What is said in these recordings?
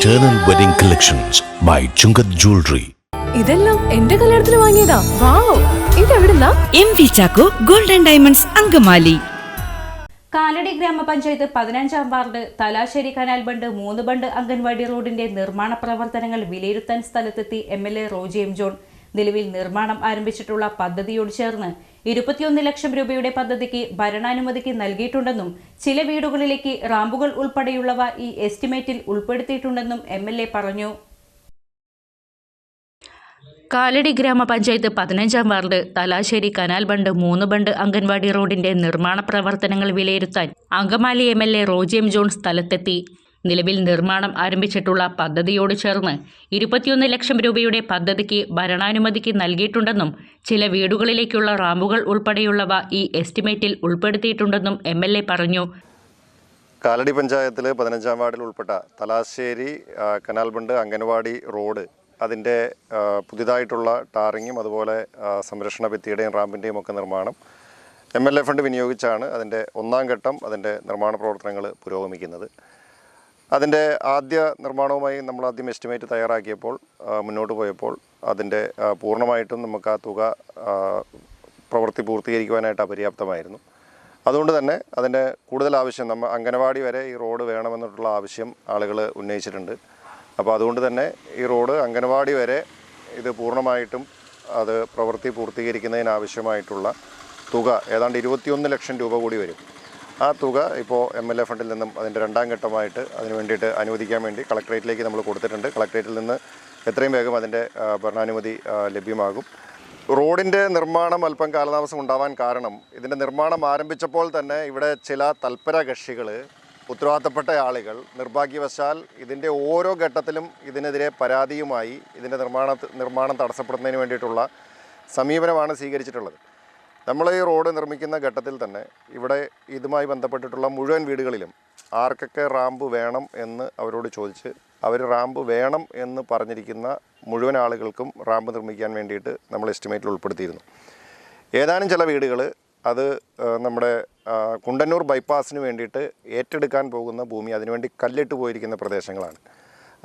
Eternal Wedding Collections by Chungat Jewelry. ഇതെല്ലാം എന്റെ കല്യാണത്തിന് വാങ്ങിയതാ. Wow ഇതെവിടുന്നാ? M V Chacko golden diamonds Angamaly. Kalady ഗ്രാമപഞ്ചായത്ത് പതിനഞ്ചാം വാർഡ് തലാശ്ശേരി കനാൽ ബണ്ട് മൂന്ന് ബണ്ട് അംഗൻവാടി റോഡിന്റെ നിർമ്മാണ പ്രവർത്തനങ്ങൾ വിലയിരുത്താൻ സ്ഥലത്തെത്തി M L A Roji M John. നിലവിൽ നിർമ്മാണം ആരംഭിച്ചിട്ടുള്ള പദ്ധതിയോട് ചേർന്ന് ഇരുപത്തിയൊന്ന് ലക്ഷം രൂപയുടെ പദ്ധതിക്ക് ഭരണാനുമതിക്ക് നൽകിയിട്ടുണ്ടെന്നും ചില വീടുകളിലേക്ക് റാമ്പുകൾ ഉൾപ്പെടെയുള്ളവ ഈ എസ്റ്റിമേറ്റിൽ ഉൾപ്പെടുത്തിയിട്ടുണ്ടെന്നും എം പറഞ്ഞു. കാലടി ഗ്രാമപഞ്ചായത്ത് പതിനഞ്ചാം വാർഡ് തലാശ്ശേരി കനാൽ ബണ്ട് മൂന്ന് ബണ്ട് അംഗൻവാടി റോഡിന്റെ നിർമ്മാണ പ്രവർത്തനങ്ങൾ വിലയിരുത്താൻ Angamaly M L A Roji M John സ്ഥലത്തെത്തി. നിലവിൽ നിർമ്മാണം ആരംഭിച്ചിട്ടുള്ള പദ്ധതിയോട് ചേർന്ന് ഇരുപത്തിയൊന്ന് ലക്ഷം രൂപയുടെ പദ്ധതിക്ക് ഭരണാനുമതിക്ക് നൽകിയിട്ടുണ്ടെന്നും ചില വീടുകളിലേക്കുള്ള റാമ്പുകൾ ഉൾപ്പെടെയുള്ളവ ഈ എസ്റ്റിമേറ്റിൽ ഉൾപ്പെടുത്തിയിട്ടുണ്ടെന്നും എം പറഞ്ഞു. കാലടി പഞ്ചായത്തിൽ പതിനഞ്ചാം വാർഡിൽ ഉൾപ്പെട്ട Thalassery canal bund anganwadi road അതിന്റെ പുതിയതായിട്ടുള്ള ടാറിങ്ങും അതുപോലെ സംരക്ഷണ ഭിത്തിയുടെയും റാമ്പിന്റെയും ഒക്കെ നിർമ്മാണം എം എൽ എ ഫണ്ട് വിനിയോഗിച്ചാണ് അതിന്റെ ഒന്നാം ഘട്ടം അതിന്റെ നിർമ്മാണ പ്രവർത്തനങ്ങൾ പുരോഗമിക്കുന്നത്. അതിന്റെ ആദ്യ നിർമ്മാണവുമായി നമ്മൾ ആദ്യം എസ്റ്റിമേറ്റ് തയ്യാറാക്കിയപ്പോൾ മുന്നോട്ട് പോയപ്പോൾ അതിന്റെ പൂർണമായിട്ടും നമുക്ക് ആ തുക പ്രവൃത്തി പൂർത്തീകരിക്കുവാനായിട്ട് അപര്യാപ്തമായിരുന്നു. അതുകൊണ്ട് തന്നെ അതിന്റെ കൂടുതൽ ആവശ്യം നമ്മൾ അംഗനവാടി വരെ ഈ റോഡ് വേണമെന്നുള്ള ആവശ്യം ആളുകൾ ഉന്നയിച്ചിട്ടുണ്ട്. അപ്പോൾ അതുകൊണ്ട് തന്നെ ഈ റോഡ് അംഗനവാടി വരെ ഇത് പൂർണമായിട്ടും അത് പ്രവൃത്തി പൂർത്തീകരിക്കുന്നതിനാവശ്യമായിട്ടുള്ള തുക ഏതാണ്ട് ഇരുപത്തിയൊന്ന് ലക്ഷം രൂപ കൂടി വരും. ആ തുക ഇപ്പോൾ എം എൽ എ ഫണ്ടിൽ നിന്നും അതിന്റെ രണ്ടാം ഘട്ടമായിട്ട് അതിന് വേണ്ടിയിട്ട് അനുവദിക്കാൻ വേണ്ടി കളക്ട്രേറ്റിലേക്ക് നമ്മൾ കൊടുത്തിട്ടുണ്ട്. കളക്ട്രേറ്റിൽ നിന്ന് എത്രയും വേഗം അതിന്റെ ഭരണാനുമതി ലഭ്യമാകും. റോഡിന്റെ നിർമ്മാണം അല്പം കാലതാമസം ഉണ്ടാവാൻ കാരണം ഇതിന്റെ നിർമ്മാണം ആരംഭിച്ചപ്പോൾ തന്നെ ഇവിടെ ചില തൽപര കക്ഷികൾ ഉത്തരവാദിത്തപ്പെട്ട ആളുകൾ നിർഭാഗ്യവശാൽ ഇതിന്റെ ഓരോ ഘട്ടത്തിലും ഇതിനെതിരെ പരാതിയുമായി ഇതിന്റെ നിർമ്മാണ നിർമ്മാണം തടസ്സപ്പെടുന്നതിന് വേണ്ടിയിട്ടുള്ള സമീപനമാണ് സ്വീകരിച്ചിട്ടുള്ളത്. നമ്മൾ ഈ റോഡ് നിർമ്മിക്കുന്ന ഘട്ടത്തിൽ തന്നെ ഇവിടെ ഇതുമായി ബന്ധപ്പെട്ടിട്ടുള്ള മുഴുവൻ വീടുകളിലും ആർക്കൊക്കെ റാമ്പ് വേണം എന്ന് അവരോട് ചോദിച്ച് അവർ റാമ്പ് വേണം എന്ന് പറഞ്ഞിരിക്കുന്ന മുഴുവൻ ആളുകൾക്കും റാമ്പ് നിർമ്മിക്കാൻ വേണ്ടിയിട്ട് നമ്മൾ എസ്റ്റിമേറ്റിൽ ഉൾപ്പെടുത്തിയിരുന്നു. ഏതാനും ചില വീടുകൾ അത് നമ്മുടെ കുണ്ടന്നൂർ ബൈപ്പാസിന് വേണ്ടിയിട്ട് ഏറ്റെടുക്കാൻ പോകുന്ന ഭൂമി അതിനുവേണ്ടി കല്ലിട്ട് പോയിരിക്കുന്ന പ്രദേശങ്ങളാണ്.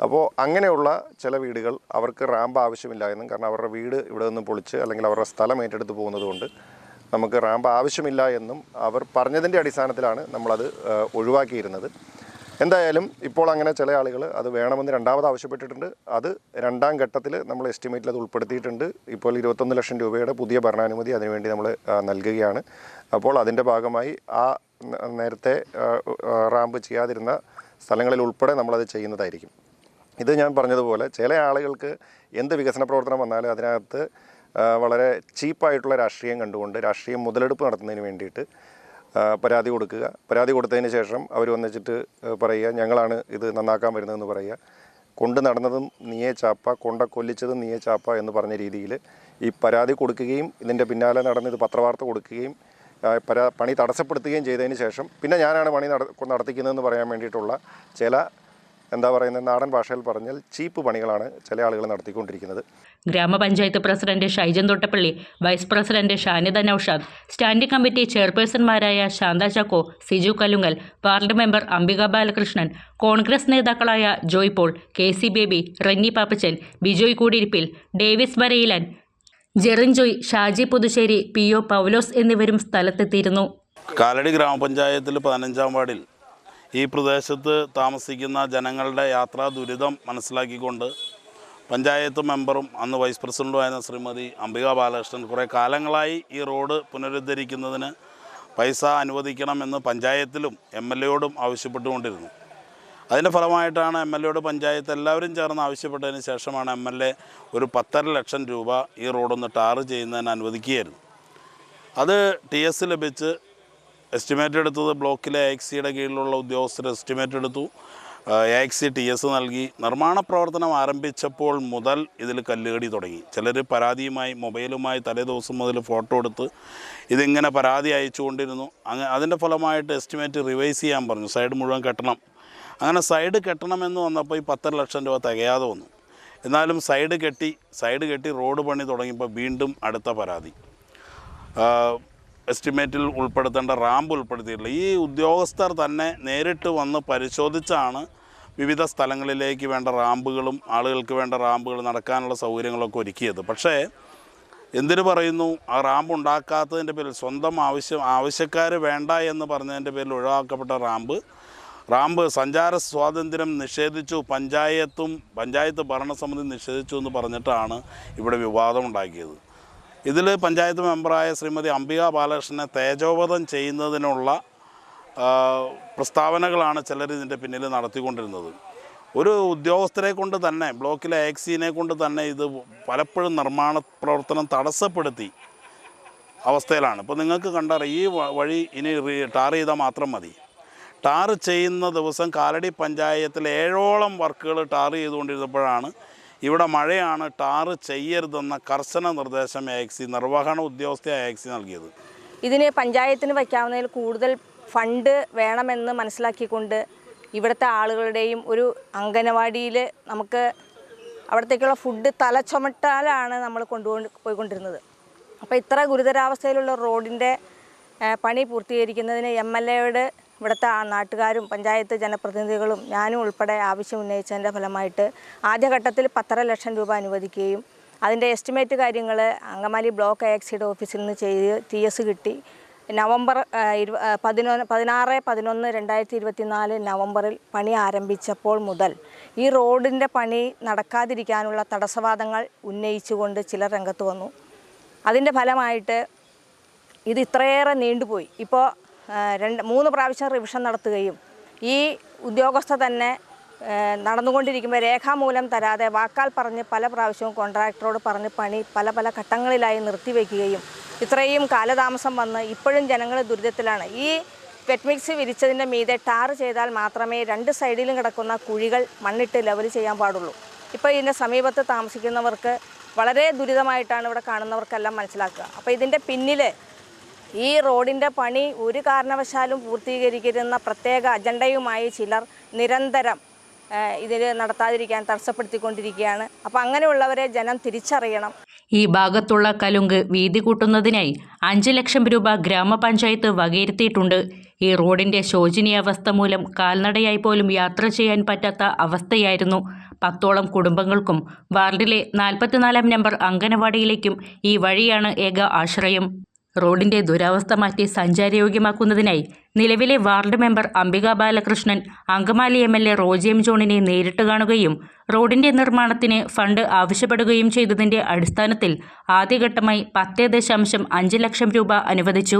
അപ്പോൾ അങ്ങനെയുള്ള ചില വീടുകൾ അവർക്ക് റാമ്പ് ആവശ്യമില്ല എന്നും കാരണം അവരുടെ വീട് ഇവിടെ നിന്ന് പൊളിച്ച് അല്ലെങ്കിൽ അവരുടെ സ്ഥലം ഏറ്റെടുത്ത് പോകുന്നത് കൊണ്ട് നമുക്ക് റാമ്പ് ആവശ്യമില്ല എന്നും അവർ പറഞ്ഞതിന്റെ അടിസ്ഥാനത്തിലാണ് നമ്മളത് ഒഴിവാക്കിയിരുന്നത്. എന്തായാലും ഇപ്പോൾ അങ്ങനെ ചില ആളുകൾ അത് വേണമെന്ന് രണ്ടാമത് ആവശ്യപ്പെട്ടിട്ടുണ്ട്. അത് രണ്ടാം ഘട്ടത്തിൽ നമ്മൾ എസ്റ്റിമേറ്റിൽ അത് ഉൾപ്പെടുത്തിയിട്ടുണ്ട്. ഇപ്പോൾ ഇരുപത്തൊന്ന് ലക്ഷം രൂപയുടെ പുതിയ ഭരണാനുമതി അതിനുവേണ്ടി നമ്മൾ നൽകുകയാണ്. അപ്പോൾ അതിന്റെ ഭാഗമായി ആ നേരത്തെ റാമ്പ് ചെയ്യാതിരുന്ന സ്ഥലങ്ങളിൽ ഉൾപ്പെടെ നമ്മളത് ചെയ്യുന്നതായിരിക്കും. ഇത് ഞാൻ പറഞ്ഞതുപോലെ ചില ആളുകൾക്ക് എന്ത് വികസന പ്രവർത്തനം വന്നാലും അതിനകത്ത് വളരെ ചീപ്പായിട്ടുള്ള രാഷ്ട്രീയം കണ്ടുകൊണ്ട് രാഷ്ട്രീയം മുതലെടുപ്പ് നടത്തുന്നതിന് വേണ്ടിയിട്ട് പരാതി കൊടുക്കുക. പരാതി കൊടുത്തതിന് ശേഷം അവർ വന്നിച്ചിട്ട് പറയുക ഞങ്ങളാണ് ഇത് നന്നാക്കാൻ വരുന്നതെന്ന് പറയുക. കൊണ്ട് നടന്നതും നീയെ ചാപ്പ കൊണ്ട കൊല്ലിച്ചതും നീയെ ചാപ്പ എന്ന് പറഞ്ഞ രീതിയിൽ ഈ പരാതി കൊടുക്കുകയും ഇതിന്റെ പിന്നാലെ നടന്ന് ഇത് പത്രവാർത്ത കൊടുക്കുകയും പരാ പണി തടസ്സപ്പെടുത്തുകയും ചെയ്തതിന് ശേഷം പിന്നെ ഞാനാണ് പണി നട നടത്തിക്കുന്നതെന്ന് പറയാൻ വേണ്ടിയിട്ടുള്ള ചില എന്താ പറയുന്നത്? നാടൻ ഭാഷയിൽ പറഞ്ഞാൽ ചീപ്പ് പണികളാണ് ചില ആളുകൾ നടത്തിക്കൊണ്ടിരിക്കുന്നത്. ഗ്രാമപഞ്ചായത്ത് president Shaijan Thottappilly vice president Shanida Noushad standing committee ചെയർപേഴ്സൺമാരായ Shantha Chacko Siju Kalungal ward member Ambika Balakrishnan Congress നേതാക്കളായ ജോയ് പോൾ കെ സി ബേബി റെന്നി പാപ്പച്ചൻ ബിജോയ് കൂടിയിരിപ്പിൽ ഡേവിസ് വരയിലൻ ജെറിൻ ജോയ് ഷാജി പുതുശ്ശേരി പി ഒ പൗലോസ് എന്നിവരും സ്ഥലത്തെത്തിയിരുന്നു. കാലടി ഗ്രാമപഞ്ചായത്തിൽ പതിനഞ്ചാം വാർഡിൽ ഈ പ്രദേശത്ത് താമസിക്കുന്ന ജനങ്ങളുടെ യാത്രാ ദുരിതം മനസ്സിലാക്കിക്കൊണ്ട് പഞ്ചായത്ത് മെമ്പറും അന്ന് വൈസ് പ്രസിഡന്റുമായിരുന്ന ശ്രീമതി അംബിക ബാലകൃഷ്ണൻ കുറേ കാലങ്ങളായി ഈ റോഡ് പുനരുദ്ധരിക്കുന്നതിന് പൈസ അനുവദിക്കണമെന്ന് പഞ്ചായത്തിലും എം എൽ എയോടും ആവശ്യപ്പെട്ടുകൊണ്ടിരുന്നു. അതിന്റെ ഫലമായിട്ടാണ് എം എൽ എയോട് പഞ്ചായത്ത് എല്ലാവരും ചേർന്ന് ആവശ്യപ്പെട്ടതിന് ശേഷമാണ് എം എൽ എ ഒരു പത്തര ലക്ഷം രൂപ ഈ റോഡൊന്ന് ടാർ ചെയ്യുന്നതിന് അനുവദിക്കുകയായിരുന്നു. അത് ടി എസ് ലഭിച്ച് എസ്റ്റിമേറ്റ് എടുത്തത് ബ്ലോക്കിലെ എ എക്സിയുടെ കീഴിലുള്ള ഉദ്യോഗസ്ഥർ എസ്റ്റിമേറ്റ് എടുത്തു. എ എക്സി ടി എസ് നൽകി. നിർമ്മാണ പ്രവർത്തനം ആരംഭിച്ചപ്പോൾ മുതൽ ഇതിൽ കല്ലുകടി തുടങ്ങി. ചിലർ പരാതിയുമായി മൊബൈലുമായി തലേദിവസം മുതൽ ഫോട്ടോ എടുത്ത് ഇതിങ്ങനെ പരാതി അയച്ചുകൊണ്ടിരുന്നു. അങ്ങനെ അതിന്റെ ഫലമായിട്ട് എസ്റ്റിമേറ്റ് റിവൈസ് ചെയ്യാൻ പറഞ്ഞു. സൈഡ് മുഴുവൻ കെട്ടണം. അങ്ങനെ സൈഡ് കെട്ടണമെന്ന് വന്നപ്പോൾ ഈ പത്തര ലക്ഷം രൂപ തികയാതെ വന്നു. എന്നാലും സൈഡ് കെട്ടി സൈഡ് കെട്ടി റോഡ് പണി തുടങ്ങിയപ്പോൾ വീണ്ടും അടുത്ത പരാതി. എസ്റ്റിമേറ്റിൽ ഉൾപ്പെടുത്തേണ്ട റാമ്പ് ഉൾപ്പെടുത്തിയിട്ടില്ല. ഈ ഉദ്യോഗസ്ഥർ തന്നെ നേരിട്ട് വന്ന് പരിശോധിച്ചാണ് വിവിധ സ്ഥലങ്ങളിലേക്ക് വേണ്ട റാമ്പുകളും ആളുകൾക്ക് വേണ്ട റാമ്പുകൾ നടക്കാനുള്ള സൗകര്യങ്ങളൊക്കെ ഒരുക്കിയത്. പക്ഷേ എന്തിനു പറയുന്നു? ആ റാമ്പ് ഉണ്ടാക്കാത്തതിന്റെ പേരിൽ സ്വന്തം ആവശ്യം ആവശ്യക്കാർ വേണ്ട എന്ന് പറഞ്ഞതിന്റെ പേരിൽ ഒഴിവാക്കപ്പെട്ട റാമ്പ് റാമ്പ് സഞ്ചാര സ്വാതന്ത്ര്യം നിഷേധിച്ചു പഞ്ചായത്തും പഞ്ചായത്ത് ഭരണസമിതി നിഷേധിച്ചു എന്ന് പറഞ്ഞിട്ടാണ് ഇവിടെ വിവാദമുണ്ടാക്കിയത്. ഇതിൽ പഞ്ചായത്ത് മെമ്പറായ ശ്രീമതി അംബിക ബാലകൃഷ്ണനെ തേജോവധം ചെയ്യുന്നതിനുള്ള പ്രസ്താവനകളാണ് ചിലർ ഇതിന്റെ പിന്നിൽ നടത്തിക്കൊണ്ടിരുന്നത്. ഒരു ഉദ്യോഗസ്ഥരെ കൊണ്ട് തന്നെ ബ്ലോക്കിലെ എക്സിനെ കൊണ്ട് തന്നെ ഇത് പലപ്പോഴും നിർമ്മാണ പ്രവർത്തനം തടസ്സപ്പെടുത്തി അവസ്ഥയിലാണ്. ഇപ്പോൾ നിങ്ങൾക്ക് കണ്ടറിയാം ഈ വഴി ഇനി ടാർ ചെയ്താൽ മാത്രം മതി. ടാർ ചെയ്യുന്ന ദിവസം കാലടി പഞ്ചായത്തിൽ ഏഴോളം വർക്കുകൾ ടാർ ചെയ്തുകൊണ്ടിരുന്നപ്പോഴാണ് ഇവിടെ മഴയാണ് ടാർ ചെയ്യരുതെന്ന കർശന നിർദ്ദേശം എക്സി നിർവഹണ ഉദ്യോഗസ്ഥ എക്സി നൽകിയത്. ഇതിന് പഞ്ചായത്തിന് വയ്ക്കാവുന്നതിൽ കൂടുതൽ ഫണ്ട് വേണമെന്ന് മനസ്സിലാക്കിക്കൊണ്ട് ഇവിടുത്തെ ആളുകളുടെയും ഒരു അംഗനവാടിയിൽ നമുക്ക് അവിടത്തേക്കുള്ള ഫുഡ് തല ചുമട്ടാലാണ് നമ്മൾ കൊണ്ടുപോയി പോയിക്കൊണ്ടിരുന്നത്. അപ്പോൾ ഇത്ര ഗുരുതരാവസ്ഥയിലുള്ള റോഡിന്റെ പണി പൂർത്തീകരിക്കുന്നതിന് എം എൽ എയോട് ഇവിടുത്തെ ആ നാട്ടുകാരും പഞ്ചായത്ത് ജനപ്രതിനിധികളും ഞാനും ഉൾപ്പെടെ ആവശ്യം ഉന്നയിച്ചതിന്റെ ഫലമായിട്ട് ആദ്യഘട്ടത്തിൽ പത്തര ലക്ഷം രൂപ അനുവദിക്കുകയും അതിന്റെ എസ്റ്റിമേറ്റ് കാര്യങ്ങൾ അങ്കമാലി ബ്ലോക്ക് ആക്സിയുടെ ഓഫീസിൽ നിന്ന് ചെയ്ത് ടി എസ് കിട്ടി. നവംബർ ഇരുപ പതിനൊന്ന് പതിനാറ് പതിനൊന്ന് രണ്ടായിരത്തി ഇരുപത്തിനാല് നവംബറിൽ പണി ആരംഭിച്ചപ്പോൾ മുതൽ ഈ റോഡിന്റെ പണി നടക്കാതിരിക്കാനുള്ള തടസ്സവാദങ്ങൾ ഉന്നയിച്ചുകൊണ്ട് ചിലർ രംഗത്ത് വന്നു. അതിന്റെ ഫലമായിട്ട് ഇത് ഇത്രയേറെ നീണ്ടുപോയി. ഇപ്പോൾ രണ്ട് മൂന്ന് പ്രാവശ്യം റിവിഷൻ നടത്തുകയും ഈ ഉദ്യോഗസ്ഥ തന്നെ നടന്നുകൊണ്ടിരിക്കുമ്പോൾ രേഖാമൂലം തരാതെ വാക്കാൽ പറഞ്ഞ് പല പ്രാവശ്യവും കോൺട്രാക്ടറോട് പറഞ്ഞ് പണി പല പല ഘട്ടങ്ങളിലായി നിർത്തിവെക്കുകയും ഇത്രയും കാലതാമസം വന്ന് ഇപ്പോഴും ജനങ്ങൾ ദുരിതത്തിലാണ്. ഈ പെറ്റ്മിക്സ് വിരിച്ചതിന്റെ മീതെ ടാർ ചെയ്താൽ മാത്രമേ രണ്ട് സൈഡിലും കിടക്കുന്ന കുഴികൾ മണ്ണിട്ട് ലെവൽ ചെയ്യാൻ പാടുള്ളൂ. ഇപ്പോൾ ഇതിന്റെ സമീപത്ത് താമസിക്കുന്നവർക്ക് വളരെ ദുരിതമായിട്ടാണ് ഇവിടെ കാണുന്നവർക്കെല്ലാം മനസ്സിലാക്കുക. അപ്പോൾ ഇതിന്റെ പിന്നിൽ ഈ റോഡിന്റെ പണി ഒരു കാരണവശാലും പൂർത്തീകരിക്കുന്ന പ്രത്യേക അജണ്ടയുമായി ചിലർ നിരന്തരം ഇതിൽ നടത്താതിരിക്കാൻ തടസ്സപ്പെടുത്തിക്കൊണ്ടിരിക്കുകയാണ്. അപ്പോൾ അങ്ങനെയുള്ളവരെ ജനം തിരിച്ചറിയണം. ഈ ഭാഗത്തുള്ള കലുങ്ക് വീതി കൂട്ടുന്നതിനായി അഞ്ച് ലക്ഷം രൂപ ഗ്രാമപഞ്ചായത്ത് വകയിരുത്തിയിട്ടുണ്ട്. ഈ റോഡിന്റെ ശോചനീയാവസ്ഥ മൂലം കാൽനടയായി പോലും യാത്ര ചെയ്യാൻ പറ്റാത്ത അവസ്ഥയായിരുന്നു. പത്തോളം കുടുംബങ്ങൾക്കും വാർഡിലെ നാൽപ്പത്തിനാലാം നമ്പർ അംഗനവാടിയിലേക്കും ഈ വഴിയാണ് ഏക ആശ്രയം. റോഡിന്റെ ദുരവസ്ഥ മാറ്റി സഞ്ചാരയോഗ്യമാക്കുന്നതിനായി നിലവിലെ ward member Ambika Balakrishnan Angamaly M L A Roji M ജോണിനെ നേരിട്ട് കാണുകയും റോഡിന്റെ നിർമ്മാണത്തിന് ഫണ്ട് ആവശ്യപ്പെടുകയും ചെയ്തതിന്റെ അടിസ്ഥാനത്തിൽ ആദ്യഘട്ടമായി പത്ത് ദശാംശം അഞ്ച് ലക്ഷം രൂപ അനുവദിച്ചു.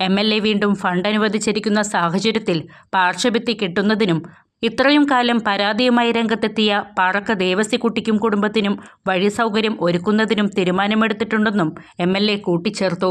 എം എൽ എ വീണ്ടും ഫണ്ട് അനുവദിച്ചിരിക്കുന്ന സാഹചര്യത്തിൽ പാർശ്വഭിത്തി കിട്ടുന്നതിനും ഇത്രയും കാലം പരാതിയുമായി രംഗത്തെത്തിയ പാറക്ക ദേവസ്യക്കുട്ടിക്കും കുടുംബത്തിനും വഴി സൗകര്യം ഒരുക്കുന്നതിനും തീരുമാനമെടുത്തിട്ടുണ്ടെന്നും എം എൽ എ കൂട്ടിച്ചേർത്തു.